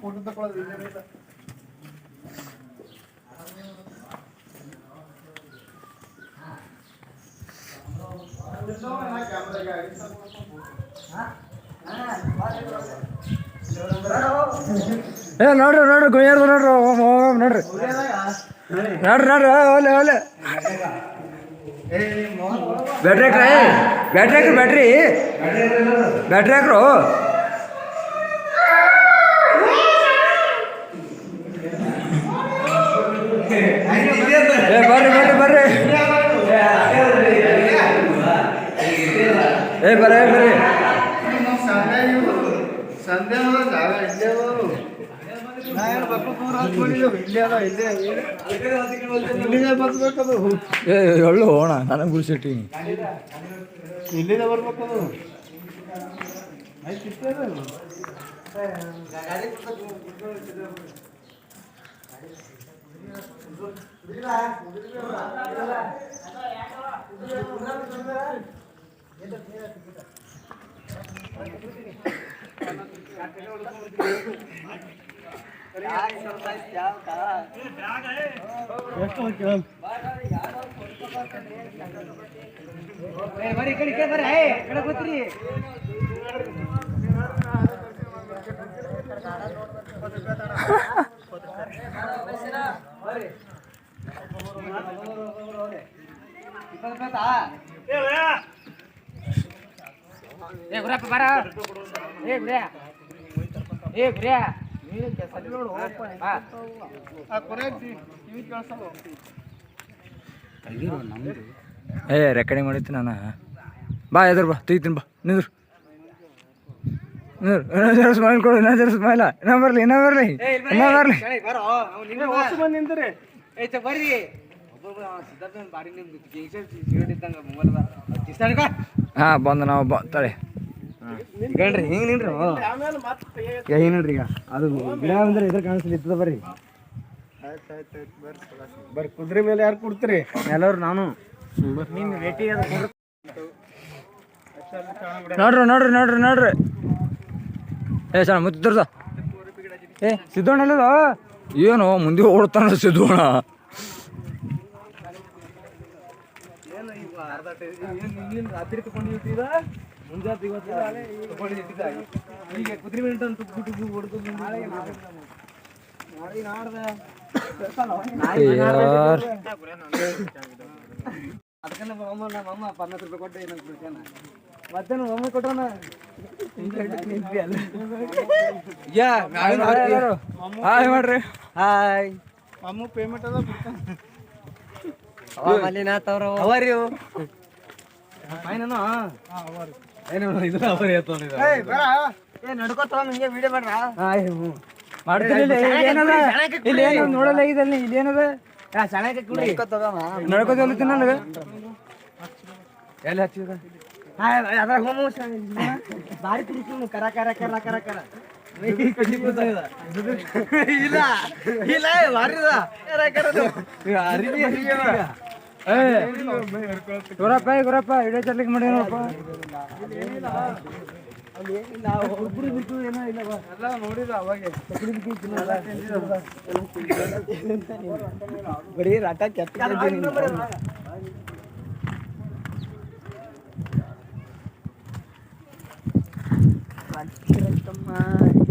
Photo ತಗೊಳ್ಳೋದು ಏ, ನೋಡ್ರಿ ನೋಡ್ರಿ ಗುಯ್ಯಾರ್ದು ನೋಡ್ರಿ ಓಮ್ ಓಮ್ ನೋಡ್ರಿ. ನೋಡ್ರಿ ನೋಡ್ರಿ ಓಲೆ ಓಲೆ ಬ್ಯಾಟ್ರಿ ಹಾಕ್ರಿ ಬ್ಯಾಟ್ರಿ ಹಾಕ್ರಿ ಬ್ಯಾಟ್ರಿ ಬ್ಯಾಟ್ರಿ ಹಾಕ್ರು ಬರ್ರಿ ಬರ್ರಿ ಬರ್ರಿ. ಏ ಬರ್ರಿ ನಾ ಏನು ಬಕ್ಕು ದೂರ ಹಾಕ್ಕೊಂಡಿದ್ದೇವು. ಇಲ್ಲೇ ಅದಾವ, ಇಲ್ಲೇ ಇಲ್ಲಿಗೆ ಬರ್ಬೇಕದು ಏ ಎಳ್ಳು ಹೋಣ ನನಗೆ ಗುಳ್ಸಿಟ್ಟಿ ಇಲ್ಲಿಂದ ಬರ್ಬೇಕದು ಆಯ್ತು ಇಷ್ಟೇ ಅದು. ಏ ಗುರಪ್ಪ ಬಾರ ಏ ಗುರ್ಯಾ ಏ ಗುರ್ಯಾ ಏ ರೆಕಾರ್ಡಿಂಗ್ ಮಾಡಿತ್ತು ನಾನು? ಬಾ ಎದುರು ಬಾ ತೆಗಿತೀನಿ ಬಾ ನಿಂದ್ರು. ನಿಂದ್ರು. ಸ್ಮೈಲ್ ಕೊಡು ಇನ್ನೊಂದು ಸ್ಮೈಲ ಇನ್ನೂ ಬರಲಿ ಇನ್ನೂ ಬರಲಿ ಇನ್ನೂ ಬರಲಿ. ಏ ಚ ಬರ್ರಿ. ಹಾಂ ಬಂದು ನಾವು ಬಾ ತಡೆ. ಗಣ್ರಿ ಹಿಂಗ್ ನಿನ್ರಿ ಹಿಂಗ್ ನೋಡ್ರಿ ಈಗ. ಅದು ಗಿಡ ಅಂದ್ರೆ ಇದ್ರ ಕಾಣಿಸ್ಲಿತ್ತದ ಬರ್ರಿ. ಬರ್ರಿ ಕುದುರೆ ಮೇಲೆ ಯಾರು ಕೊಡ್ತೀರಿ? ಎಲ್ಲರೂ ನಾನು. ನೋಡ್ರಿ ನೋಡ್ರಿ ನೋಡ್ರಿ ನೋಡ್ರಿ. ಏ ಸಣ್ಣ ಮುತ್ತಿದ್ರದ ಏ ಸಿದ್ದೋಣ ಎಲ್ಲದ? ಏನು ಮುಂದೆ ಓಡ್ತಾನ ಸಿದ್ದೋಣ ರಾತ್ರಿ ತಗೊಂಡಿರ್ತೀದ ಮುಂಜಾನೆ ಇವತ್ತು ಈಗ ಕುದುರೆ ಮೇಲೆ ಅಂತ ಬಿಟ್ಟು ಹೊಡೆದು ನಾಳೆ ನಾಡ್ದ ಯಾರ್ ಅದಕ್ಕೆ ನಮ್ಮ ಅಮ್ಮ ನಮ್ಮ ಅಮ್ಮ ಪನ್ನತ್ತು ರೂಪಾಯಿ ಕೊಟ್ಟೆ ನಂಗೆ ಕುಡ್ತಾನ ಮತ್ತೆ ನಮ್ಮ ಅಮ್ಮ ಕೊಟ್ಟವನ ಯಾ ಹಾಯ್ ಮಾಡ್ರಿ ಹಾಯ್ ಅಮ್ಮ ಪೇಮೆಂಟ್ ಅದ ಬಿಡ್ತಾನೆ ಮಲ್ಲಿನಾಥ್ ಅವರು ಅವರಿ ಫೈನನು ಹಾಂ ಅವರಿ ಬರ ನೋಡಲ್ಲ ಇದಲ್ಲಿ ಕುಡಿ ನಡ್ಕೋತ ತಿನ್ನಲ್ಲ ಎಲ್ಲಿ ಹಚ್ಚಿದ ಅದ್ರಾಗ ಹೋಮ ಬಾರಿ ತಿರುಗಿ ಕರ ಕರ ಕರ ಕರ ಕರ. ಇಲ್ಲ ಇಲ್ಲ ಅರಿವಿ. ಅರಿವಿ. ಏ ಗುರಪ್ಪ ಏ ಗುರಪ್ಪ ಇಡೇ ಚರ್ಲಿಕ್ಕೆ ಮಾಡಿ ನೋಡಪ್ಪ ಒಬ್ರು ಬಿಟ್ಟು ಏನೋ ಇಲ್ಲ ಬಾ. ಎಲ್ಲ ನೋಡಿದ ಅವಾಗೆ ಬರೀ ರಾಟ ಕೆತ್ತ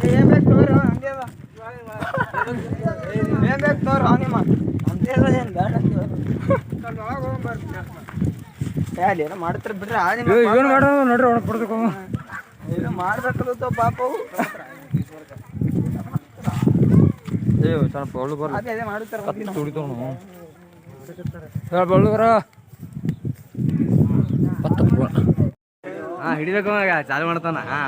ಏನ್ ಬೇಕು ತೋರಿ ಹಂಗೆ ಅದ. ಏನ್ ಬೇಕು ತೋರಿ ನಿಮ್ಮ ಹಂಗೆ ಅದ ಏನ್ ಬೇಡ ಅಲ್ಲಿ ಏನೋ ಮಾಡ್ತಾರೆ ಬಿಡ್ರಿ ಆ ನಿಮ್ಮ ಏನು ಮಾಡೋದು? ನೋಡ್ರಿ ಒಣ ಕೊಡ್ಬೇಕು ಏನೋ ಮಾಡ್ಬೇಕಲ್ಲ ಪಾಪ ಅವು. ಏ ಸ್ವಲ್ಪ ಬಳ್ಳು ಬರ್ಲಿ. ಅದೇ ಅದೇ ಮಾಡುತ್ತಾರ ಕತ್ತು ತುಡಿತಾವ ಹೇಳ ಬಳ್ಳು ಬರ. ಪತ್ತಪ್ಪ ಹಾ ಹಿಡಿಬೇಕು ಮಗ ಚಾಲು ಮಾಡ್ತಾನ. ಹಾ.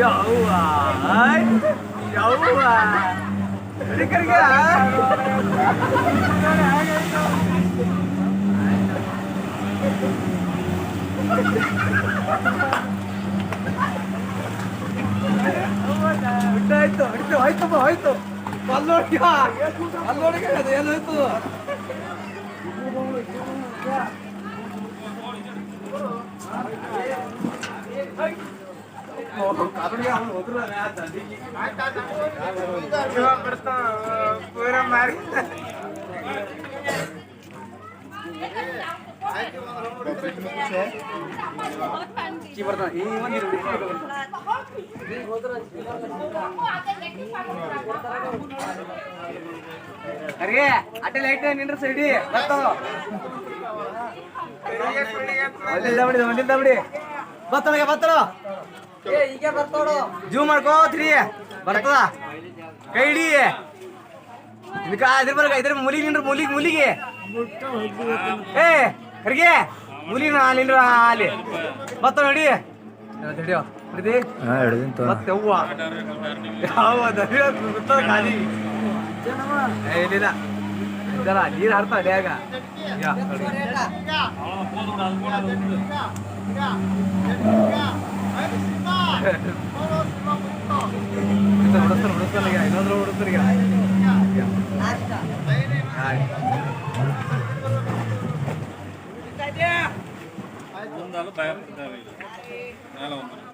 ಯವ್ವ ಯವ್ವ ಹಿಡಿಕರಿಗೆ ಬಿಟ್ಟಾಯ್ತು ಹಿಡಿತು ಹೋಯ್ತಪ್ಪ ಹೋಯ್ತು ಕಲ್ಲೋಡಿಗ ಕಲ್ಲೋಡಿಗ ಅದು ಏನಾಯ್ತು ಬರ್ತಾನೆ ಈ ಮಂದಿ ಅರ್ಗೆ ಅಟ್ಟೆ ಲೈಟ್ ನಿಂದ್ರ ಸೈಡಿ ಬರ್ತಾವ ಬಿಡಿ ಒಂದಿಲ್ಲ ಬಿಡಿ ಬತ್ತೊಳಗೆ ಬತ್ತಳ ಈಗ ಮಾಡ್ಕೋತ್ರಿ ಬರ್ತದ ಕೈ ಹಿಡಿ ಇದಕ್ಕ ಇದ್ರ ಬರ್ಗ ಇದ್ರ ಮುಲಿ ನಿಂದ್ರ ಮುಲಿಗೆ ಮುಲಿಗೆ ಏ ಕರಿಗೆ ಮುಲಿ ನಿಂದ್ರ ಅಲ್ಲಿ ಬತ್ತ ನೋಡಿ ಹಿಡಿಯೋ ಹಿಡಿದಿ ಮತ್ತೆ ಹೂವ ಯಾವ ದರಿಯ ಸುತ್ತದ ಖಾಲಿ ಏ, ಇಲ್ಲಿಲ್ಲ ಇದಲ್ಲ ನೀರು ಹಾಡ್ತಾವ ಅಡ್ಯಾಗ ಯಾ, ನೋಡಿ. ಇದು ಹೊಡಿಸ್ತಾನೆ, ಹೊಡಿಸ್ತಾನೆ ಈಗ, ಇನ್ನೊಂದ್ರ ಹೊಡಿಸ್ತಾನೆ ಈಗ. ಆಯ್ತು. ಮುಂದಾಲು ಭಯ ಮೇಲೆ ಒಂದು